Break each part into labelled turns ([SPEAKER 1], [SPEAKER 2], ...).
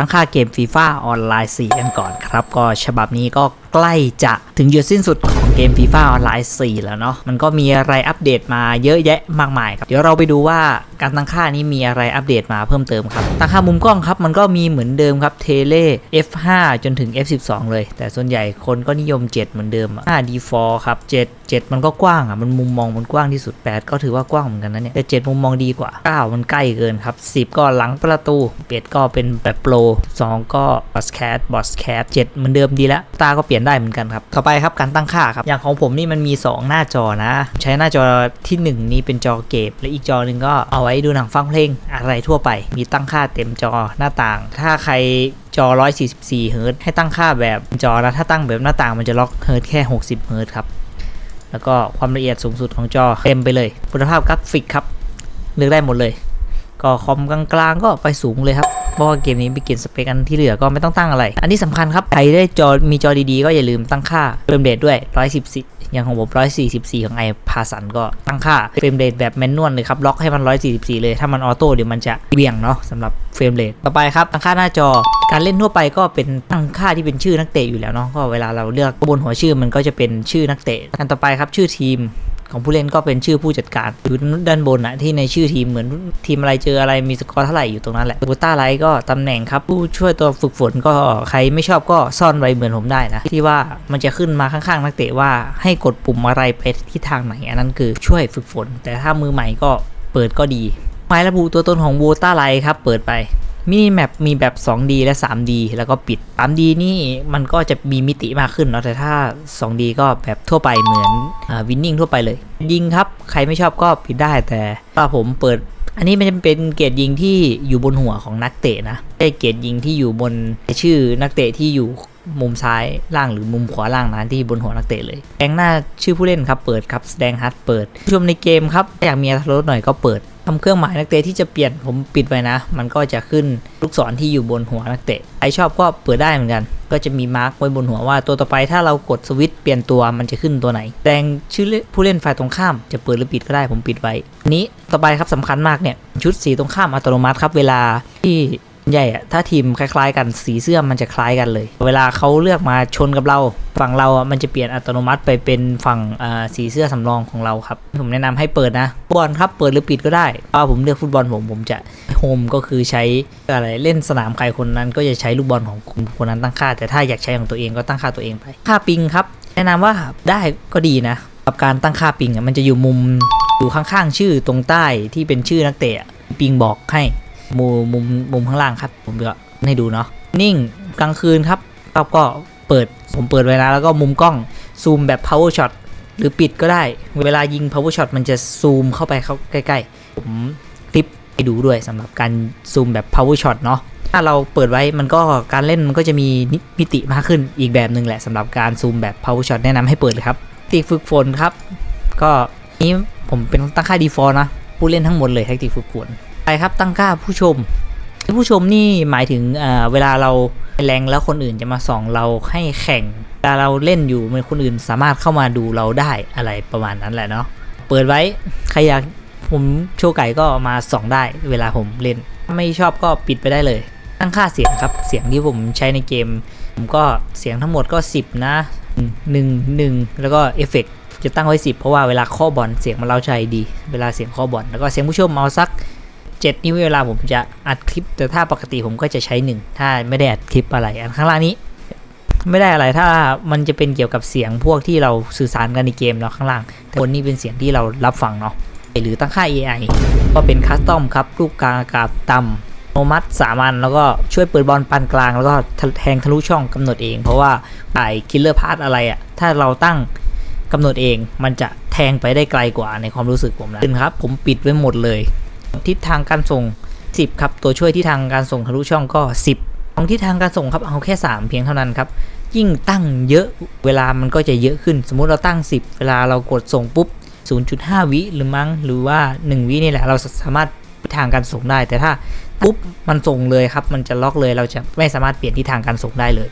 [SPEAKER 1] ตั้งค่าเกมฟีฟ่าออนไลน์4กันก่อนครับ ก็ฉบับนี้ก็ใกล้จะถึงจุดสิ้นสุดของเกมฟีฟ่าออนไลน์4แล้วเนาะมันก็มีอะไรอัปเดตมาเยอะแยะมากมายครับ เดี๋ยวเราไปดูว่าการตั้งค่านี้มีอะไรอัปเดตมาเพิ่มเติมครับ ตั้งค่ามุมกล้องครับมันก็มีเหมือนเดิมครับเทเล F5 จนถึง F12 เลย แต่ส่วนใหญ่คนก็นิยม 7 เหมือนเดิม5 default ครับ 7 7 มันก็กว้างอะมันมุมมองมันกว้างที่สุด 8 ก็ถือว่ากว้างเหมือนกันนะเนี่ยแต่ 7 มุมมองดีกว่า 9 มันใกล้เกินครับ 10 ก็หลังประตู8ก็เป็นแบบโปร2ก็บอสแคทบอสแคท7เหมือนเดิมดีแล้วตาก็เปลี่ยนได้เหมือนกันครับ ต่อไปครับการตั้งค่าครับ อย่างของผมนี่มันมี 2 หน้าจอนะ ใช้หน้าจอทีหนึ่1 นี้เป็นจอเก็บ และอีกจอหนึ่งก็เอาไว้ดูหนังฟังเพลงอะไรทั่วไป มีตั้งค่าเต็มจอหน้าต่าง ถ้าใครจอ 144 เฮิรตซ์ให้ตั้งค่าแบบจอแล้วถ้าตั้งแบบหน้าต่างมันจะล็อกเฮิรตซ์แค่ 60 เฮิรตซ์ครับ แล้วก็ความละเอียดสูงสุดของจอเต็มไปเลย คุณภาพกราฟิกครับ เลือกได้หมดเลย ก็คอมกลางๆก็ไปสูงเลยครับ เพราะว่าเกมนี้ไปเกณฑ์สเปคอันที่เหลือก็ไม่ต้องตั้งอะไร อันที่สำคัญครับ ใครได้จอมีจอดีๆ ก็อย่าลืมตั้งค่าเฟรมเรทด้วย 114 อย่างของผม 144 ของไอพาสันก็ตั้งค่าเฟรมเรทแบบแมนนวลเลยครับ ล็อกให้มัน 144 เลย ถ้ามันออโต้เดี๋ยวมันจะเบี่ยงเนาะสำหรับเฟรมเรทต่อไปครับ ตั้งค่าหน้าจอ การเล่นทั่วไปก็เป็นตั้งค่าที่เป็นชื่อนักเตะอยู่แล้วเนาะ ก็เวลาเราเลือกบนหัวชื่อมันก็จะเป็นชื่อนักเตะ อันต่อไปครับชื่อทีม ของผู้เล่นก็เป็นชื่อผู้จัดการอยู่ด้านบนอะที่ในชื่อทีมเหมือนทีมอะไรเจออะไรมีสกอร์เท่าไหร่อยู่ตรงนั้นแหละบูต้าไลท์ก็ตำแหน่งครับ ผู้ช่วยตัวฝึกฝนก็ใครไม่ชอบก็ซ่อนไว้เหมือนผมได้นะที่ว่ามันจะขึ้นมาข้างๆนักเตะว่าให้กดปุ่มอะไรไปที่ทางไหนอันนั้นคือช่วยฝึกฝน แต่ถ้ามือใหม่ก็เปิดก็ดีหมายระบุตัวตนของโวต้าไลท์ครับเปิดไป มินิแมปมีแบบ 2D และ 3D แล้วก็ปิด 3D นี่มันก็จะมีมิติมากขึ้นเนาะแต่ถ้า 2D ก็แบบทั่วไปเหมือนวินนิ่งทั่วไปเลย ยิงครับ ใครไม่ชอบก็ปิดได้แต่ถ้าผมเปิด อันนี้มันจะเป็นเกียรดยิงที่อยู่บนหัวของนักเตะนะไม่ใช่เกรดยิงที่อยู่บนชื่อนักเตะที่อยู่มุมซ้ายล่างหรือมุมขวาล่างนะที่บนหัวนักเตะเลยแดงหน้าชื่อผู้เล่นครับเปิดครับแสดงฮัทเปิดผู้ชมในเกมครับอยากมีอรรถรสหน่อยก็เปิด ทำเครื่องหมายนักเตะที่จะเปลี่ยนผมปิดไว้นะ มันก็จะขึ้นลูกศรที่อยู่บนหัวนักเตะใครชอบก็เปิดได้เหมือนกัน ก็จะมีมาร์กไว้บนหัวว่าตัวต่อไปถ้าเรากดสวิตช์เปลี่ยนตัวมันจะขึ้นตัวไหน แดงชื่อผู้เล่นฝ่ายตรงข้ามจะเปิดหรือปิดก็ได้ผมปิดไว้นี้ต่อไปครับสำคัญมากเนี่ยชุดสีตรงข้ามอัตโนมัติครับเวลาที่ ใหญ่อะถ้าทีมคล้าย ๆ กันสีเสื้อมันจะคล้ายกันเลย เวลาเขาเลือกมาชนกับเรา ฝั่งเราอะมันจะเปลี่ยนอัตโนมัติไปเป็นฝั่งสีเสื้อสำรองของเราครับ ผมแนะนำให้เปิดนะฟุตบอลครับเปิดหรือปิดก็ได้เพราะผมเลือกฟุตบอลผมผมจะโฮมก็คือใช้อะไรเล่นสนามใครคนนั้น ก็จะใช้ลูกบอลของคนนั้นตั้งค่า แต่ถ้าอยากใช้ของตัวเองก็ตั้งค่าตัวเองไป ค่าปิงครับ แนะนำว่าได้ก็ดีนะกับการตั้งค่าปิงอะมันจะอยู่มุมอยู่ข้างๆ ชื่อตรงใต้ที่เป็นชื่อนักเตะปิงบอกให้ มุมมุมมุมข้างล่างครับ ผมจะให้ดูเนาะนิ่งกลางคืนครับก็ก็เปิดผมเปิดไว้นะแล้วก็มุมกล้องซูมแบบ power shot หรือปิดก็ได้ เวลายิง power shot มันจะซูมเข้าไปเข้าใกล้ๆ ผมคลิปให้ดูด้วยสำหรับการซูมแบบ power shot เนาะถ้าเราเปิดไว้มันก็การเล่นมันก็จะมีมิติมากขึ้นอีกแบบหนึ่งแหละสำหรับการซูมแบบ power shot แนะนำให้เปิดเลยครับติฝึกฝนครับ ก็นี้ผมเป็นตั้งค่า default นะ ผู้เล่นทั้งหมดเลยแท็กติกฝึกฝน ไปครับตั้งค่าผู้ชม ผู้ชมนี่หมายถึงเวลาเราแรงแล้วคนอื่นจะมาส่องเราให้แข่งเวลาเราเล่นอยู่มันคนอื่นสามารถเข้ามาดูเราได้อะไรประมาณนั้นแหละเนาะเปิดไว้ใครอยากผมโชว์ไก่ก็มาส่องได้เวลาผมเล่น ไม่ชอบก็ปิดไปได้เลย ตั้งค่าเสียงครับเสียงที่ผมใช้ในเกม ผมก็เสียงทั้งหมดก็ 10 นะ 1 1 แล้วก็เอฟเฟกจะตั้งไว้ 10 เพราะว่าเวลาข้อบอลเสียงมันเล่าใจดี เวลาเสียงข้อบอลแล้วก็เสียงผู้ชมเอาสัก 7นิ้วเวลาผมจะอัดคลิป แต่ถ้าปกติผมก็จะใช้ 1 ถ้าไม่ได้อัดคลิปอะไร อันข้างล่างนี้ ไม่ได้อะไรถ้ามันจะเป็นเกี่ยวกับเสียงพวกที่เราสื่อสารกันในเกมเนาะข้างล่าง แต่คนนี้เป็นเสียงที่เรารับฟังเนาะหรือตั้งค่า AI ก็เป็นคัสตอมครับลูกกลางอากาศต่ำโนมัดสามัญแล้วก็ช่วยเปิดบอลปานกลาง แล้วก็แทงทะลุช่องกำหนดเอง เพราะว่าไอ้คิลเลอร์พาร์ตอะไรอะถ้าเราตั้งกำหนดเองมันจะแทงไปได้ไกลกว่าในความรู้สึกผมนะครับ ผมปิดไว้หมดเลย ทิศทางการส่ง 10 ครับ ตัวช่วยที่ทางการส่งทะลุช่องก็ 10 ของทิศทางการส่งครับเอาแค่ 3 เพียงเท่านั้นครับ ยิ่งตั้งเยอะเวลามันก็จะเยอะขึ้น สมมุติเราตั้ง 10 เวลาเรากดส่งปุ๊บ 0.5 วิหรือมั้งหรือว่า 1 วินี่แหละเราสามารถทางการส่งได้ แต่ถ้าปุ๊บมันส่งเลยครับ มันจะล็อกเลยเราจะไม่สามารถเปลี่ยนทิศทางการส่งได้เลย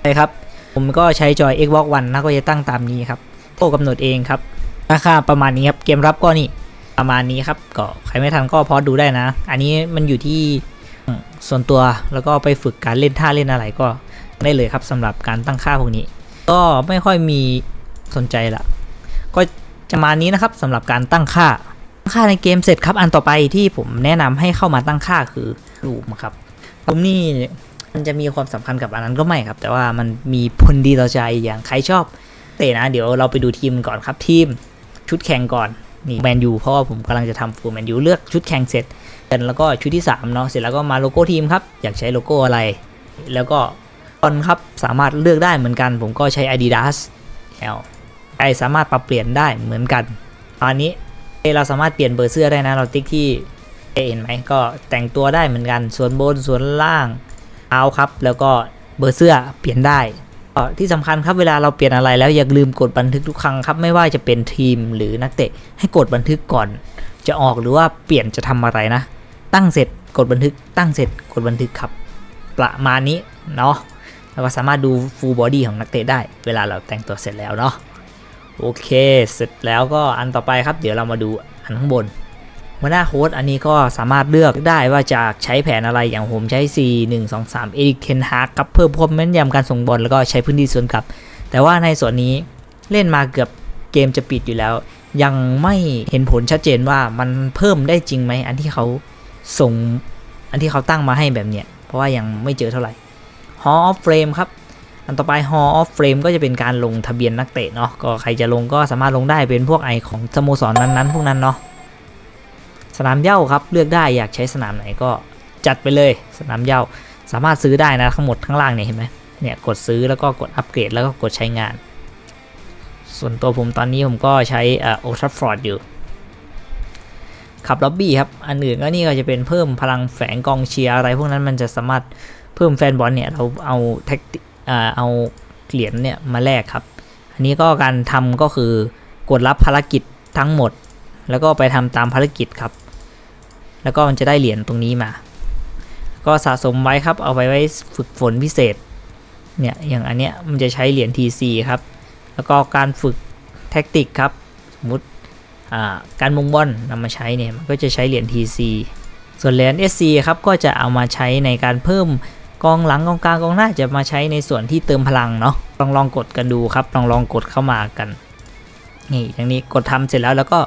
[SPEAKER 1] ใช่ครับ ผมก็ใช้จอย Xbox One นะก็จะตั้งตามนี้ครับโตกำหนดเองครับราคาประมาณนี้ครับ เกมรับก็นี่ ประมาณนี้ครับก็ใครไม่ทันก็พอดูได้นะ อันนี้มันอยู่ที่ส่วนตัวแล้วก็ไปฝึกการเล่นท่าเล่นอะไรก็ได้เลยครับสำหรับการตั้งค่าพวกนี้ ก็ไม่ค่อยมีสนใจละก็จะมานี้นะครับสำหรับการตั้งค่าตั้งค่าในเกมเสร็จครับ อันต่อไปที่ผมแนะนำให้เข้ามาตั้งค่าคือรูมครับรูมนี่มันจะมีความสำคัญกับอันนั้นก็ไม่ครับ แต่ว่ามันมีผลดีต่อใจอย่างใครชอบเตะนะ เดี๋ยวเราไปดูทีมก่อนครับทีมชุดแข่งก่อน นี่แมนยูเพราะว่าผมกำลังจะทำฟูลแมนยูเลือกชุดแข่งเสร็จแล้วก็ชุดที่3เนาะเสร็จแล้วก็มาโลโก้ทีมครับอยากใช้โลโก้อะไร แล้วก็ตอนครับสามารถเลือกได้เหมือนกัน ผมก็ใช้ Adidas แล้วใครสามารถปรับเปลี่ยนได้เหมือนกันตอนนี้เราสามารถเปลี่ยนเบอร์เสื้อได้นะเราติ๊กที่เห็นไหมก็แต่งตัวได้เหมือนกันส่วนบนส่วนล่างเอาครับ แล้วก็เบอร์เสื้อเปลี่ยนได้ ที่สำคัญครับเวลาเราเปลี่ยนอะไรแล้วอย่าลืมกดบันทึกทุกครั้งครับ ไม่ว่าจะเป็นทีมหรือนักเตะให้กดบันทึกก่อน จะออกหรือว่าเปลี่ยนจะทำอะไรนะ ตั้งเสร็จกดบันทึก ตั้งเสร็จกดบันทึกครับ ประมาณนี้เนาะแล้วก็สามารถดู full body ของนักเตะได้ เวลาเราแต่งตัวเสร็จแล้วเนาะโอเค เสร็จแล้วก็อันต่อไปครับ เดี๋ยวเรามาดูอันข้างบน หัวหน้าโค้ดอันนี้ก็สามารถเลือกได้ว่าจะใช้แผนอะไรอย่างผมใช้ 4 1 2 3 เอริกเทนฮากครับเพิ่มความแม่นยำการส่งบอลแล้วก็ใช้พื้นที่ส่วนกลับ แต่ว่าในส่วนนี้เล่นมาเกือบเกมจะปิดอยู่แล้ว ยังไม่เห็นผลชัดเจนว่ามันเพิ่มได้จริงไหมอันที่เขาส่งอันที่เขาตั้งมาให้แบบเนี้ยเพราะว่ายังไม่เจอเท่าไหร่ Hall of Frame ครับอันต่อไป Hall of Frame ก็จะเป็นการลงทะเบียนนักเตะเนาะก็ใครจะลงก็สามารถลงได้เป็นพวกไอของสโมสรนั้นๆ พวกนั้นเนาะ นามเย้าครับเลือกได้อยากใช้สนามไหนก็จัดไปเลยสนามเย้าสามารถซื้อได้นะทั้งหมดข้างล่างเนี่ยเห็นไหมเนี่ยกดซื้อแล้วก็กดอัปเกรดแล้วก็กดใช้งาน ส่วนตัวผมตอนนี้ผมก็ใช้โอทัฟฟอร์ดอยู่ขับล็อบบี้ครับ อันอื่นก็นี่ก็จะเป็นเพิ่มพลังแฝงกองเชียร์อะไร พวกนั้นมันจะสามารถเพิ่มแฟนบอลเนี่ยเราเอาแท็กอ่าเอาเหรียญเนี่ยมาแลกครับ อันนี้ก็การทำก็คือกดรับภารกิจทั้งหมด แล้วก็ไปทำตามภารกิจครับ แล้วก็มันจะได้เหรียญตรงนี้มา ก็สะสมไว้ครับ เอาไปไว้ฝึกฝนพิเศษ เนี่ย อย่างอันเนี้ยมันจะใช้เหรียญ TC ครับ แล้วก็การฝึกแท็กติกครับ สมมติการมงบอลนำมาใช้เนี่ย มันก็จะใช้เหรียญ TC ส่วนเหรียญ SC ครับ ก็จะเอามาใช้ในการเพิ่มกองหลังกองกลางกองหน้าจะมาใช้ในส่วนที่เติมพลังเนาะ ลองลองกดกันดูครับ ลองลองกดเข้ามากัน นี่อย่างนี้กดทำเสร็จแล้วแล้วก็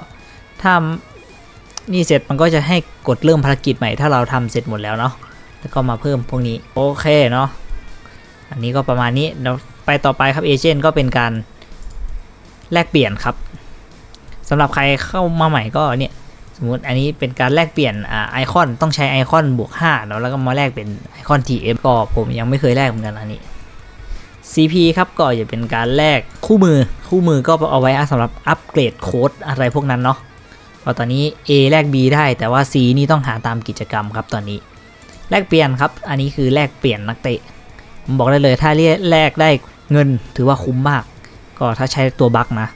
[SPEAKER 1] ถ้า นี่เสร็จมันก็จะให้กดเริ่มภารกิจใหม่ถ้าเราทำเสร็จหมดแล้วเนาะแล้วก็มาเพิ่มพวกนี้โอเคเนาะอันนี้ก็ประมาณนี้เราไปต่อไปครับเอเจนต์ก็เป็นการแลกเปลี่ยนครับสำหรับใครเข้ามาใหม่ก็เนี่ยสมมติอันนี้เป็นการแลกเปลี่ยนอ่าไอคอนต้องใช้ไอคอนบวก5เนาะแล้วก็มาแลกเป็นไอคอน TF ก็ผมยังไม่เคยแลกเหมือนกันอันนี้ CP ครับก็จะเป็นการแลกคู่มือคู่มือก็เอาไว้สำหรับอัปเกรดโค้ดอะไรพวกนั้นเนาะ ก็ตอนนี้ A แลก B ได้แต่ว่า C นี่ต้องหาตามกิจกรรมครับตอนนี้ แลกเปลี่ยนครับ อันนี้คือแลกเปลี่ยนนักเตะผมบอกได้เลยถ้าเรียแลกได้เงินถือว่าคุ้มมาก ก็ถ้าใช้ตัวบัคนะ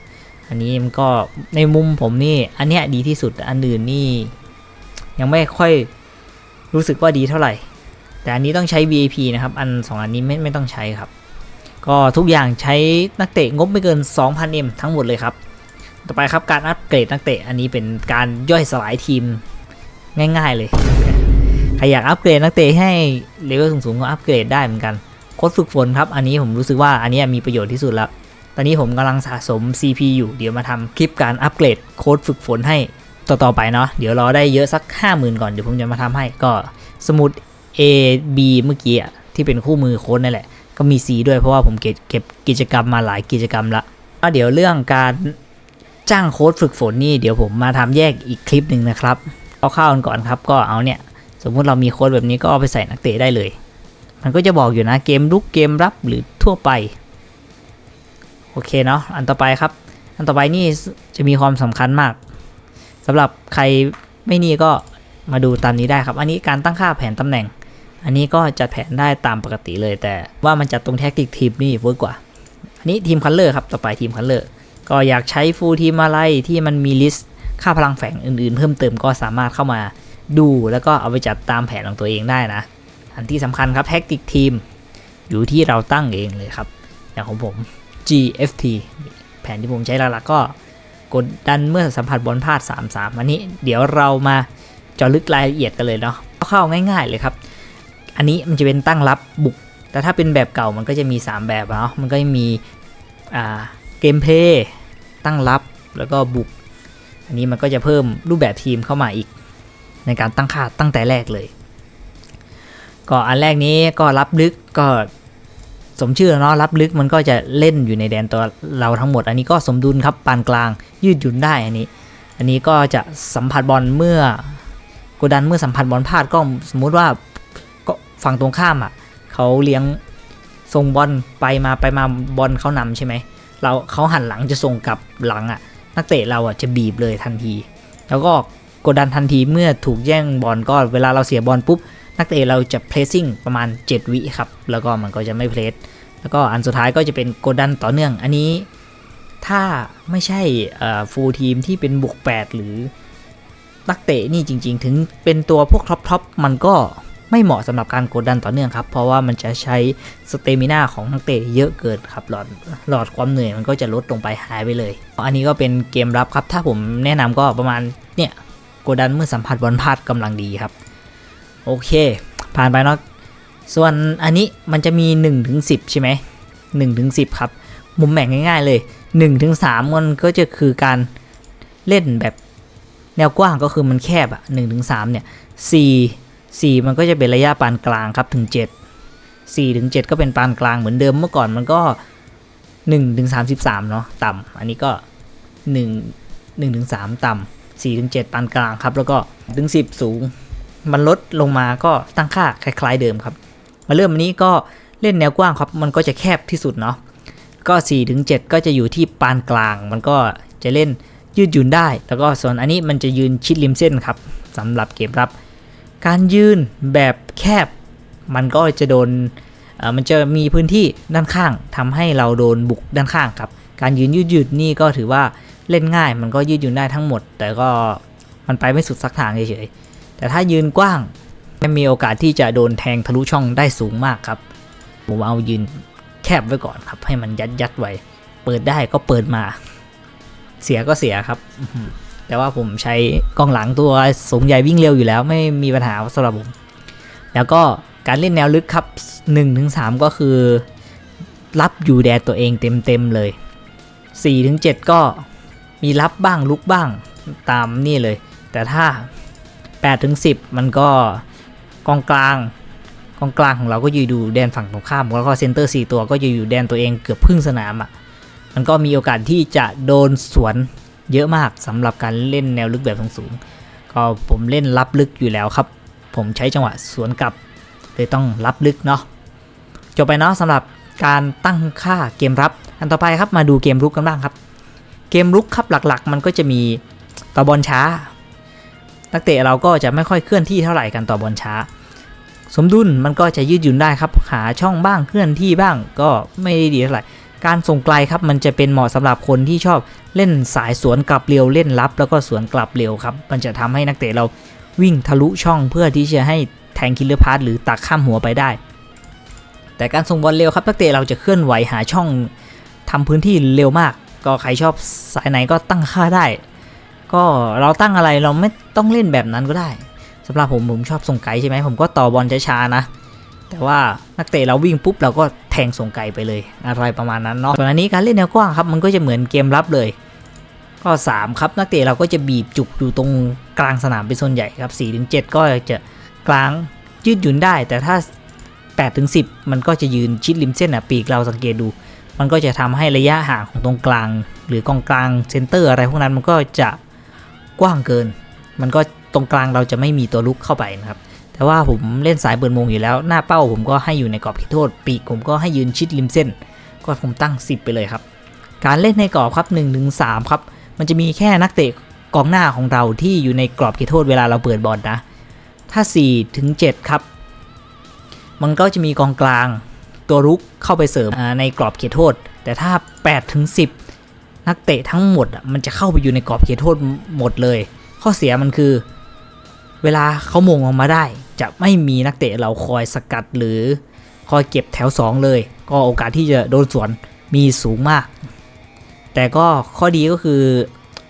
[SPEAKER 1] อันนี้มันก็ในมุมผมนี่ อันเนี้ยดีที่สุดอันอื่นนี่ ยังไม่ค่อยรู้สึกว่าดีเท่าไหร่ แต่อันนี้ต้องใช้ VIP นะครับ อัน 2 อันนี้ไม่ไม่ต้องใช้ครับ ก็ทุกอย่างใช้นักเตะงบไม่เกิน 2,000M ทั้งหมดเลยครับ ต่อไปครับการอัปเกรดนักเตะอันนี้เป็นการย่อยสลายทีมง่ายๆเลยใครอยากอัปเกรดนักเตะให้เลเวลสูงๆก็อัปเกรดได้เหมือนกันโค้ดฝึกฝนครับ อันนี้ผมรู้สึกว่าอันนี้มีประโยชน์ที่สุดแล้ว ตอนนี้ผมกำลังสะสม CP อยู่เดี๋ยวมาทำคลิปการอัปเกรดโค้ดฝึกฝนให้ต่อๆไปเนาะเดี๋ยวรอได้เยอะสัก 50,000 ก่อนเดี๋ยวผมจะมาทำให้ก็สมุด A B เมื่อกี้ที่เป็นคู่มือโค้ดนั่นแหละก็มี C ด้วยเพราะว่าผมเก็บเก็บกิจกรรมมาหลายกิจกรรมละก็เดี๋ยวเรื่องการ จ้างโค้ดฝึกฝนนี่เดี๋ยวผมมาทำแยกอีกคลิปหนึ่งนะครับเอาเข้ากันก่อนครับก็เอาเนี่ย สมมุติเรามีโค้ดแบบนี้ก็เอาไปใส่นักเตะได้เลย มันก็จะบอกอยู่นะเกมลุกเกมรับหรือทั่วไป โอเคเนาะอันต่อไปครับ อันต่อไปนี่จะมีความสำคัญมากสำหรับใครไม่นี่ก็มาดูตามนี้ได้ครับ อันนี้การตั้งค่าแผนตำแหน่ง อันนี้ก็จัดแผนได้ตามปกติเลย แต่ว่ามันจัดตรงแท็กติกทีมนี่เวิร์กกว่า อันนี้ทีมคัลเลอร์ครับต่อไปทีมคัลเลอร์ ก็อยากใช้ฟูลทีมอะไรที่มันมีลิสต์ค่าพลังแฝงอื่นๆ เพิ่มเติมก็สามารถเข้ามาดู แล้วก็เอาไปจัดตามแผนของตัวเองได้นะ อันที่สำคัญครับแท็กติกทีมอยู่ที่เราตั้งเองเลยครับ อย่างของผม GFT แผนที่ผมใช้หลักๆก็กดดันเมื่อสัมผัสบอลพลาด 3-3 อันนี้เดี๋ยวเรามาเจาะลึกรายละเอียดกันเลยเนาะเข้าง่ายๆเลยครับ อันนี้มันจะเป็นตั้งรับบุก แต่ถ้าเป็นแบบเก่ามันก็จะมี 3 แบบเนาะมันก็จะมีเกมเพลย์ ตั้งรับแล้วก็บุก อันนี้มันก็จะเพิ่มรูปแบบทีมเข้ามาอีก ในการตั้งค่าตั้งแต่แรกเลย ก็อันแรกนี้ก็รับลึกก็สมชื่อเนาะรับลึกมันก็จะเล่นอยู่ในแดนตัวเราทั้งหมด อันนี้ก็สมดุลครับปานกลางยืดหยุ่นได้อันนี้ อันนี้ก็จะสัมผัสบอลเมื่อกดดันเมื่อสัมผัสบอลพลาดก็สมมุติว่าก็ฝั่งตรงข้ามอะเขาเลี้ยงส่งบอลไปมาไปมาบอลเขานำใช่ไหม เราเขาหันหลังจะส่งกลับหลังอะ นักเตะเราอะจะบีบเลยทันที แล้วก็กดดันทันทีเมื่อถูกแย่งบอลก็เวลาเราเสียบอลปุ๊บ นักเตะเราจะเพรสซิ่งประมาณ 7 วิครับ แล้วก็มันก็จะไม่เพรสแล้วก็อันสุดท้ายก็จะเป็นกดดันต่อเนื่อง อันนี้ถ้าไม่ใช่ฟูลทีมที่เป็นบุก8หรือนักเตะนี่จริง ๆ ถึงเป็นตัวพวกท็อปทอปมันก็ ไม่เหมาะสำหรับการกดดันต่อเนื่องครับ เพราะว่ามันจะใช้สเตมินาของนักเตะเยอะเกินครับหลอดหลอดความเหนื่อยมันก็จะลดลงไปหายไปเลย อันนี้ก็เป็นเกมรับครับ ถ้าผมแนะนำก็ประมาณเนี่ยกดดันเมื่อสัมผัสบอลพลาดกำลังดีครับ โอเค ผ่านไปเนาะส่วนอันนี้มันจะมี1ถึง10ใช่ไหม1ถึง10ครับ มุมแบ่งง่ายๆเลย1ถึง3มันก็จะคือการเล่นแบบแนวกว้างก็คือมันแคบอะ1ถึง3เนี่ย4 4 มันก็จะเป็นระยะปานกลางครับถึง 7 4ถึง7ก็เป็นปานกลางเหมือนเดิมเมื่อก่อนมันก็1ถึง33 เนาะต่ำอันนี้ก็ 1 1ถึง3ต่ำ4ถึง7ปานกลางครับ แล้วก็ถึง 10 สูง มันลดลงมาก็ตั้งค่าคล้าย ๆ เดิมครับ มาเริ่มนี้ก็เล่นแนวกว้างครับ มันก็จะแคบที่สุดเนาะก็4ถึง7ก็จะอยู่ที่ปานกลาง มันก็จะเล่นยืดหยุ่นได้ แล้วก็ส่วนอันนี้มันจะยืนชิดริมเส้นครับสำหรับเกมรับ การยืนแบบแคบ มันก็จะโดนมันจะมีพื้นที่ด้านข้างทำให้เราโดนบุกด้านข้างครับ การยืนยืดหยุดนี่ก็ถือว่าเล่นง่าย มันก็ยืดหยุ่นได้ทั้งหมด แต่ก็มันไปไม่สุดสักทางเฉยๆแต่ถ้ายืนกว้างมันมีโอกาสที่จะโดนแทงทะลุช่องได้สูงมากครับผมเอายืนแคบไว้ก่อนครับ ให้มันยัดยัดไว้ เปิดได้ก็เปิดมา เสียก็เสียครับ แต่ว่าผมใช้กองหลังตัวสูงใหญ่วิ่งเร็วอยู่แล้วไม่มีปัญหาสำหรับผม แล้วก็การเล่นแนวลึกครับ 1-3 ก็คือ รับอยู่แดนตัวเองเต็มๆเลย 4-7 ก็มีรับบ้างลุกบ้างตามนี่เลย แต่ถ้า8ถึง10 มันก็กองกลางกองกลางของเราก็อยู่ดูแดนฝั่งตรงข้ามแล้วก็เซนเตอร์4ตัวก็อยู่อยู่แดนตัวเองเกือบครึ่งสนามอะ่ะมันก็มีโอกาสที่จะโดนสวน เยอะมากสำหรับการเล่นแนวลึกแบบสูงๆก็ผมเล่นรับลึกอยู่แล้วครับ ผมใช้จังหวะสวนกลับเลยต้องรับลึกเนาะจบไปเนาะสำหรับการตั้งค่าเกมรับ อันต่อไปครับมาดูเกมรุกกันบ้างครับ เกมรุกครับหลักๆ มันก็จะมีต่อบอลช้า นักเตะเราก็จะไม่ค่อยเคลื่อนที่เท่าไหร่กันต่อบอลช้า สมดุลมันก็จะยืดหยุ่นได้ครับ หาช่องบ้างเคลื่อนที่บ้างก็ไม่ได้ดีเท่าไหร่ การส่งไกลครับมันจะเป็นเหมาะสำหรับคนที่ชอบเล่นสายสวนกลับเร็วเล่นรับ แล้วก็สวนกลับเร็วครับ มันจะทำให้นักเตะเราวิ่งทะลุช่องเพื่อที่จะให้แทงคิลเลอร์พาร์หรือตักข้ามหัวไปได้ แต่การส่งบอลเร็วครับนักเตะเราจะเคลื่อนไหวหาช่องทำพื้นที่เร็วมาก ก็ใครชอบสายไหนก็ตั้งค่าได้ ก็เราตั้งอะไรเราไม่ต้องเล่นแบบนั้นก็ได้สำหรับผมผมชอบส่งไกลใช่ไหมผมก็ต่อบอลช้าๆนะ แต่ว่านักเตะเราวิ่งปุ๊บเราก็แทงส่งไกลไปเลยอะไรประมาณนั้นเนาะส่วนอันนี้การเล่นแนวกว้างครับมันก็จะเหมือนเกมรับเลย ก็ 3 ครับนักเตะเราก็จะบีบจุกอยู่ตรงกลางสนามเป็นส่วนใหญ่ครับ4ถึง7ก็จะกลางยืดหยุ่นได้ แต่ถ้า8ถึง10 มันก็จะยืนชิดริมเส้นอะปีกเราสังเกตดู มันก็จะทำให้ระยะห่างของตรงกลาง หรือกองกลางเซนเตอร์อะไรพวกนั้นมันก็จะกว้างเกิน มันก็ตรงกลางเราจะไม่มีตัวลุกเข้าไปนะครับ แต่ว่าผมเล่นสายเบิร์นมงอยู่แล้ว หน้าเป้าผมก็ให้อยู่ในกรอบเขตโทษ ปีกผมก็ให้ยืนชิดริมเส้น ก็ผมตั้ง 10 ไปเลยครับ การเล่นในกรอบครับ1ถึง3ครับ มันจะมีแค่นักเตะกองหน้าของเราที่อยู่ในกรอบเขตโทษเวลาเราเปิดบอลนะ ถ้า4ถึง7ครับ มันก็จะมีกองกลางตัวรุกเข้าไปเสริมในกรอบเขตโทษ แต่ถ้า8ถึง10 นักเตะทั้งหมดมันจะเข้าไปอยู่ในกรอบเขตโทษหมดเลย ข้อเสียมันคือ เวลาเขามงออกมาได้ จะไม่มีนักเตะเราคอยสกัดหรือคอยเก็บแถว 2 เลย ก็โอกาสที่จะโดนสวนมีสูงมาก แต่ก็ข้อดีก็คือ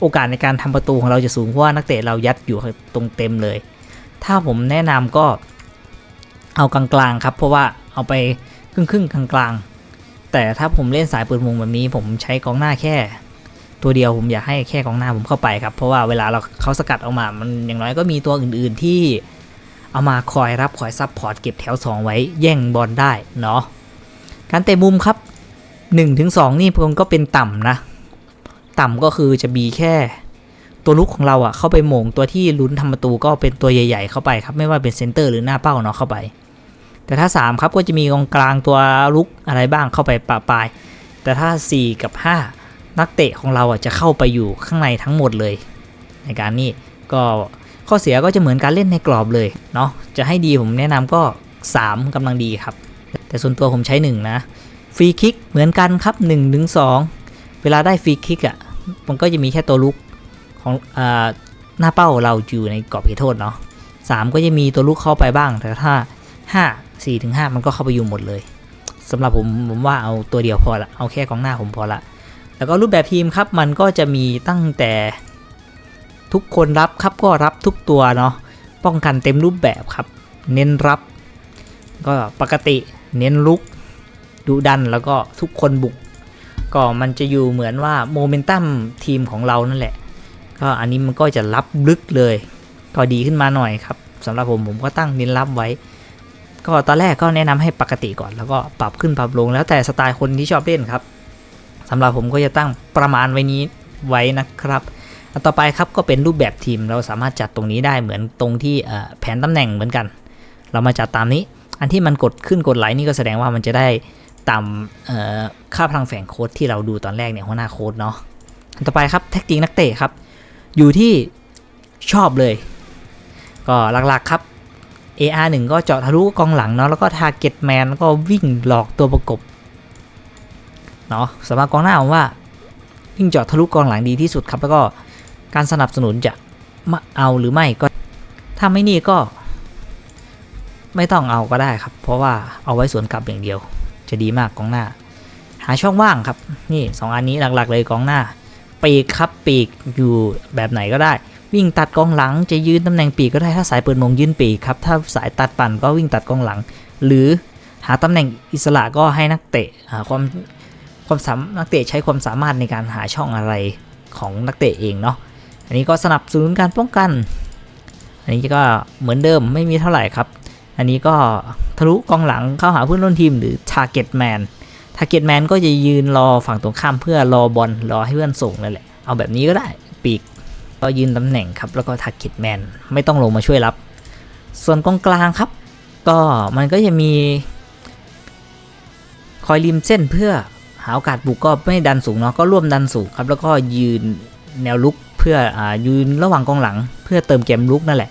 [SPEAKER 1] โอกาสในการทำประตูของเราจะสูงเพราะว่านักเตะเรายัดอยู่ตรงเต็มเลย ถ้าผมแนะนำก็เอากลางๆครับ เพราะว่าเอาไปครึ่งๆกลางๆ แต่ถ้าผมเล่นสายปืนวงแบบนี้ ผมใช้กองหน้าแค่ ตัวเดียวผมอยากให้แค่กองหน้าผมเข้าไปครับ เพราะว่าเวลาเราเขาสกัดออกมา มันอย่างน้อยก็มีตัวอื่น ๆที่ เอามาคอยรับคอยซับพอร์ตเก็บแถว 2 ไว้แย่งบอลได้เนาะการเตะมุมครับ 1-2 นี่ผมก็เป็นต่ำนะ ต่ำก็คือจะมีแค่ ตัวลุกของเราอะเข้าไปโหม่งตัวที่ลุ้นทำประตูก็เป็นตัวใหญ่ ๆ เข้าไปครับไม่ว่าเป็นเซนเตอร์หรือหน้าเป้าเนาะเข้าไป แต่ถ้า 3 ครับก็จะมีกองกลางตัวลุกอะไรบ้างเข้าไปปะปลาย แต่ถ้า 4 กับ 5 นักเตะของเราอะจะเข้าไปอยู่ข้างในทั้งหมดเลย ในการนี้ก็ ข้อเสียก็จะเหมือนการเล่นในกรอบเลยเนาะจะให้ดีผมแนะนำก็ 3กำลังดีครับ แต่ส่วนตัวผมใช้ 1 นะฟรีคิกเหมือนกันครับ1ถึง2เวลาได้ฟรีคิกอะ่ะมันก็จะมีแค่ตัวลุกของอหน้าเป้าเราอยู่ในกรอบเขตโทษเนาะ3ก็จะมีตัวลุกเข้าไปบ้าง แต่ถ้า 5 4ถึง5มันก็เข้าไปอยู่หมดเลยสำหรับผมผมว่าเอาตัวเดียวพอละเอาแค่กองหน้าผมพอละ แล้วก็รูปแบบทีมครับมันก็จะมีตั้งแต่ ทุกคนรับครับก็รับทุกตัวเนาะป้องกันเต็มรูปแบบครับ เน้นรับ ก็ปกติเน้นลุกดุดันแล้วก็ทุกคนบุก ก็มันจะอยู่เหมือนว่าโมเมนตัมทีมของเรานั่นแหละ ก็อันนี้มันก็จะรับลึกเลย ก็ดีขึ้นมาหน่อยครับสำหรับผมผมก็ตั้งเน้นรับไว้ ก็ตอนแรกก็แนะนำให้ปกติก่อน แล้วก็ปรับขึ้นปรับลงแล้วแต่สไตล์คนที่ชอบเล่นครับสำหรับผมก็จะตั้งประมาณไว้นี้ไว้นะครับ ต่อไปครับก็เป็นรูปแบบทีมเราสามารถจัดตรงนี้ได้เหมือนตรงที่แผนตำแหน่งเหมือนกัน เรามาจัดตามนี้ อันที่มันกดขึ้นกดไลค์นี่ก็แสดงว่ามันจะได้ตามค่าพลังแฝงโค้ดที่เราดูตอนแรกเนี่ยหัวหน้าโค้ดเนาะอันต่อไปครับแท็กติกนักเตะครับ อยู่ที่ชอบเลย ก็หลักๆครับ AR1 ก็เจาะทะลุกองหลังเนาะแล้วก็ Target Man ก็วิ่งหลอกตัวประกบเนาะสำหรับกองหน้าผมว่าวิ่งเจาะทะลุกองหลังดีที่สุดครับแล้วก็ การสนับสนุนจะมาเอาหรือไม่ก็ถ้าไม่นี่ก็ ไม่ต้องเอาก็ได้ครับ เพราะว่าเอาไว้สวนกลับอย่างเดียว จะดีมากกองหน้า หาช่องว่างครับ นี่สองอันนี้หลักๆเลยกองหน้า ปีกครับปีกอยู่แบบไหนก็ได้ วิ่งตัดกองหลังจะยืนตำแหน่งปีกก็ได้ถ้าสายเปืนมงยืนปีกครับถ้าสายตัดปั่นก็วิ่งตัดกองหลัง หรือหาตำแหน่งอิสระก็ให้นักเตะหาความความสามนักเตะใช้ความสามารถในการหาช่องอะไรของนักเตะเองเนาะ อันนี้ก็สนับสนุนการป้องกัน อันนี้ก็เหมือนเดิมไม่มีเท่าไหร่ครับ อันนี้ก็ทะลุกองหลังเข้าหาเพื่อนร่วมทีมหรือ target man target man ก็จะยืนรอฝั่งตรงข้ามเพื่อรอบอลรอให้เพื่อนส่งนั่นแหละ เอาแบบนี้ก็ได้ปีกก็ยืนตำแหน่งครับ แล้วก็ target man ไม่ต้องลงมาช่วยรับ ส่วนกองกลางครับ ก็มันก็จะมีคอยริมเส้นเพื่อหาโอกาสบุกก็ไม่ดันสูงเนาะก็ร่วมดันสูงครับ แล้วก็ยืนแนวลุก เพื่ออยืนระหว่างกองหลัง เพื่อเติมเกมลุกนั่นแหละ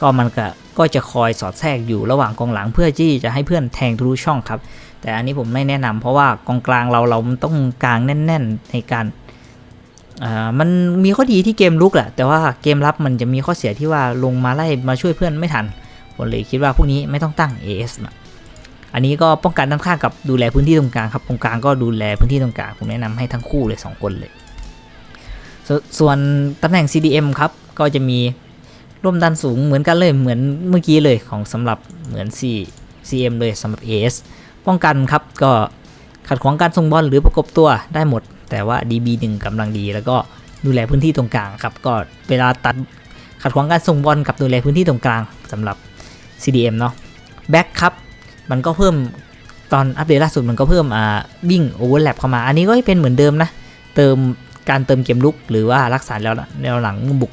[SPEAKER 1] ก็มันก็ก็จะคอยสอดแทรกอยู่ระหว่างกองหลัง เพื่อที่จะให้เพื่อนแทงทะลุช่องครับ แต่อันนี้ผมไม่แนะนำเพราะว่ากองกลางเราเราต้องกลางแน่น ๆ ในการมันมีข้อดีที่เกมลุกแหละ แต่ว่าเกมรับมันจะมีข้อเสียที่ว่าลงมาไล่มาช่วยเพื่อนไม่ทัน ผมเลยคิดว่าพวกนี้ไม่ต้องตั้ง AS นะอันนี้ก็ป้องกันด้านข้างกับดูแลพื้นที่ตรงกลางครับตรงกลางก็ดูแลพื้นที่ตรงกลางผมแนะนำให้ทั้งคู่เลยสองคนเลย สส่วนตำแหน่ง CDM ครับ ก็จะมีร่วมดันสูงเหมือนกันเลยเหมือนเมื่อกี้เลยของสำหรับเหมือน C CM เลยสำหรับ AS ป้องกันครับก็ขัดขวางการส่งบอลหรือประกบตัวได้หมด แต่ว่า DB1 กำลังดี แล้วก็ดูแลพื้นที่ตรงกลางครับ ก็เวลาตัดขัดขวางการส่งบอลกับดูแลพื้นที่ตรงกลางสำหรับ CDM เนาะแบ็คครับ มันก็เพิ่มตอนอัปเดตล่าสุดมันก็เพิ่มอ่าวิ่งโอเวอร์แลปเข้ามา อันนี้ก็เป็นเหมือนเดิมนะ เติม การเติมเกมลุกหรือว่ารักษาแล้วแนวหลังบุก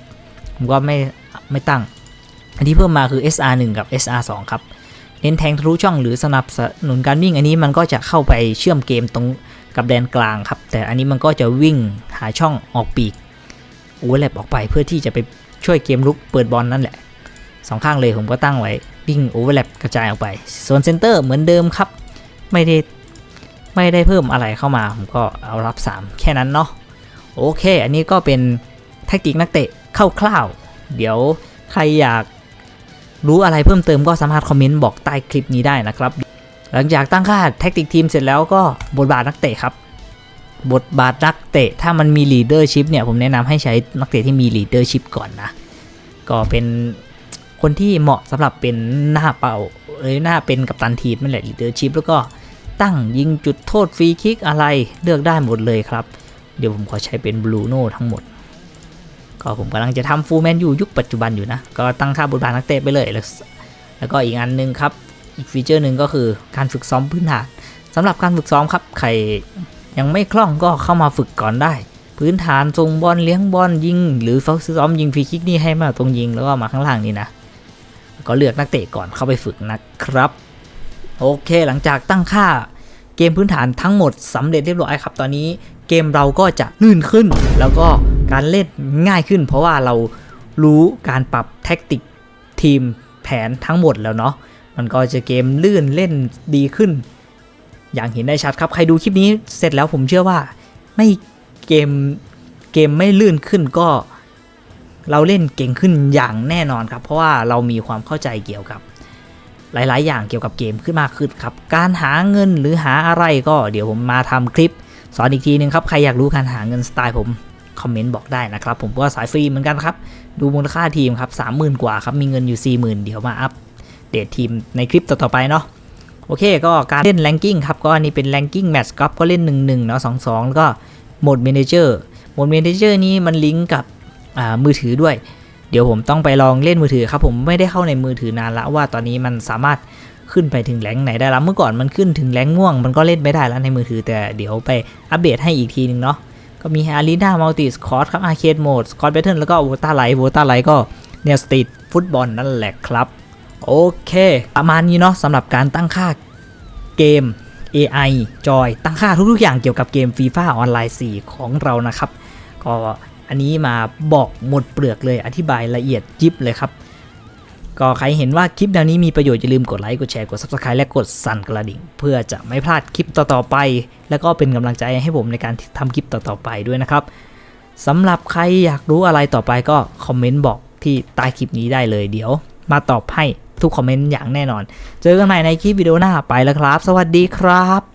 [SPEAKER 1] ผมก็ไม่ไม่ตั้ง อันที่เพิ่มมาคือ SR1 กับ SR2 ครับ เน้นแทงทะลุช่องหรือสนับสนุนการวิ่งอันนี้มันก็จะเข้าไปเชื่อมเกมตรงกับแดนกลางครับ แต่อันนี้มันก็จะวิ่งหาช่องออกปีกโอเวอร์แลปออกไปเพื่อที่จะไปช่วยเกมลุกเปิดบอลนั่นแหละสองข้างเลยผมก็ตั้งไว้วิ่งโอเวอร์แลปกระจายออกไป ส่วนเซนเตอร์เหมือนเดิมครับ ไม่ได้ไม่ได้เพิ่มอะไรเข้ามา ผมก็เอารับ 3 แค่นั้นเนาะ โอเค อันนี้ก็เป็นแทคติกนักเตะคร่าวๆ เดี๋ยวใครอยากรู้อะไรเพิ่มเติมก็สามารถคอมเมนต์บอกใต้คลิปนี้ได้นะครับ หลังจากตั้งค่าแท็กติกทีมเสร็จแล้วก็บทบาทนักเตะครับ บทบาทนักเตะถ้ามันมีลีดเดอร์ชิพเนี่ยผมแนะนำให้ใช้นักเตะที่มีลีดเดอร์ชิพก่อนนะ ก็เป็นคนที่เหมาะสำหรับเป็นหน้าเป่าเอ้ยหน้าเป็นกัปตันทีมนั่นแหละลีดเดอร์ชิพแล้วก็ตั้งยิงจุดโทษฟรีคิกอะไรเลือกได้หมดเลยครับ เดี๋ยวผมขอใช้เป็นบลูโน่ทั้งหมด ก็ผมกำลังจะทำฟูลแมนยูยุคปัจจุบันอยู่นะ ก็ตั้งค่าบทบาทนักเตะไปเลย แล้วแล้วก็อีกอันหนึงครับ อีกฟีเจอร์หนึ่งก็คือการฝึกซ้อมพื้นฐานสำหรับการฝึกซ้อมครับ ใครยังไม่คล่องก็เข้ามาฝึกก่อนได้ พื้นฐานทรงบอลเลี้ยงบอลยิง หรือฝึกซ้อมยิงฟรีคิกนี่ให้มาตรงยิงแล้วก็มาข้างล่างนี่นะก็เลือกนักเตะก่อนเข้าไปฝึกนะครับ โอเคหลังจากตั้งค่าเกมพื้นฐานทั้งหมดสำเร็จเรียบร้อยครับ ตอนนี้ เกมเราก็จะลื่นขึ้น แล้วก็การเล่นง่ายขึ้น เพราะว่าเรารู้การปรับแท็กติกทีมแผนทั้งหมดแล้วเนาะมันก็จะเกมลื่นเล่นดีขึ้น อย่างเห็นได้ชัดครับ ใครดูคลิปนี้เสร็จแล้วผมเชื่อว่าไม่เกมเกมไม่ลื่นขึ้นก็เราเล่นเก่งขึ้นอย่างแน่นอนครับ เพราะว่าเรามีความเข้าใจเกี่ยวกับ หลาย ๆ อย่างเกี่ยวกับเกมขึ้นมากขึ้นครับ การหาเงินหรือหาอะไรก็เดี๋ยวผมมาทำคลิป สอนอีกทีนึงครับ ใครอยากรู้การหาเงินสไตล์ผมคอมเมนต์บอกได้นะครับ ผมก็สายฟรีเหมือนกันครับ ดูมูลค่าทีมครับ30,000กว่าครับมีเงินอยู่40,000เดี๋ยวมาอัปเดตทีมในคลิปต่อๆไปเนาะโอเคก็การเล่นแรงกิ้งครับก็อันนี้เป็นแรงกิ้งแมตช์ครับก็เล่น1-1เนาะ2-2 แล้วก็โหมดเมนเจอร์โหมดเมนเจอร์นี้มันลิงก์กับมือถือด้วย เดี๋ยวผมต้องไปลองเล่นมือถือครับ ผมไม่ได้เข้าในมือถือนานละว่าตอนนี้มันสามารถ ขึ้นไปถึงแรงไหนได้แล้วเมื่อก่อนมันขึ้นถึงแรงม่วง มันก็เล่นไม่ได้แล้วในมือถือแต่เดี๋ยวไปอัปเดตให้อีกทีนึงเนาะก็มี Arena Multi Squad ครับ Arcade Mode Squad Battle แล้วก็ Vota Light Vota Light ก็แนวสตรีทฟุตบอลนั่นแหละครับโอเค ประมาณนี้เนาะสำหรับการตั้งค่าเกม AI จอย ตั้งค่าทุกๆอย่างเกี่ยวกับเกม FIFA ออนไลน์ 4 ของเรานะครับ ก็อันนี้มาบอกหมดเปลือกเลยอธิบายละเอียดยิบเลยครับ ก็ใครเห็นว่าคลิปแนวนี้มีประโยชน์อย่าลืมกดไลค์กดแชร์กด Subscribe และกดสั่นกระดิ่ง เพื่อจะไม่พลาดคลิปต่อๆไป แล้วก็เป็นกำลังใจให้ผมในการทำคลิปต่อๆไปด้วยนะครับสำหรับใครอยากรู้อะไรต่อไปก็คอมเมนต์บอกที่ใต้คลิปนี้ได้เลยเดี๋ยว มาตอบให้ทุกคอมเมนต์อย่างแน่นอน เจอกันใหม่ในคลิปวิดีโอหน้าไปแล้วครับ สวัสดีครับ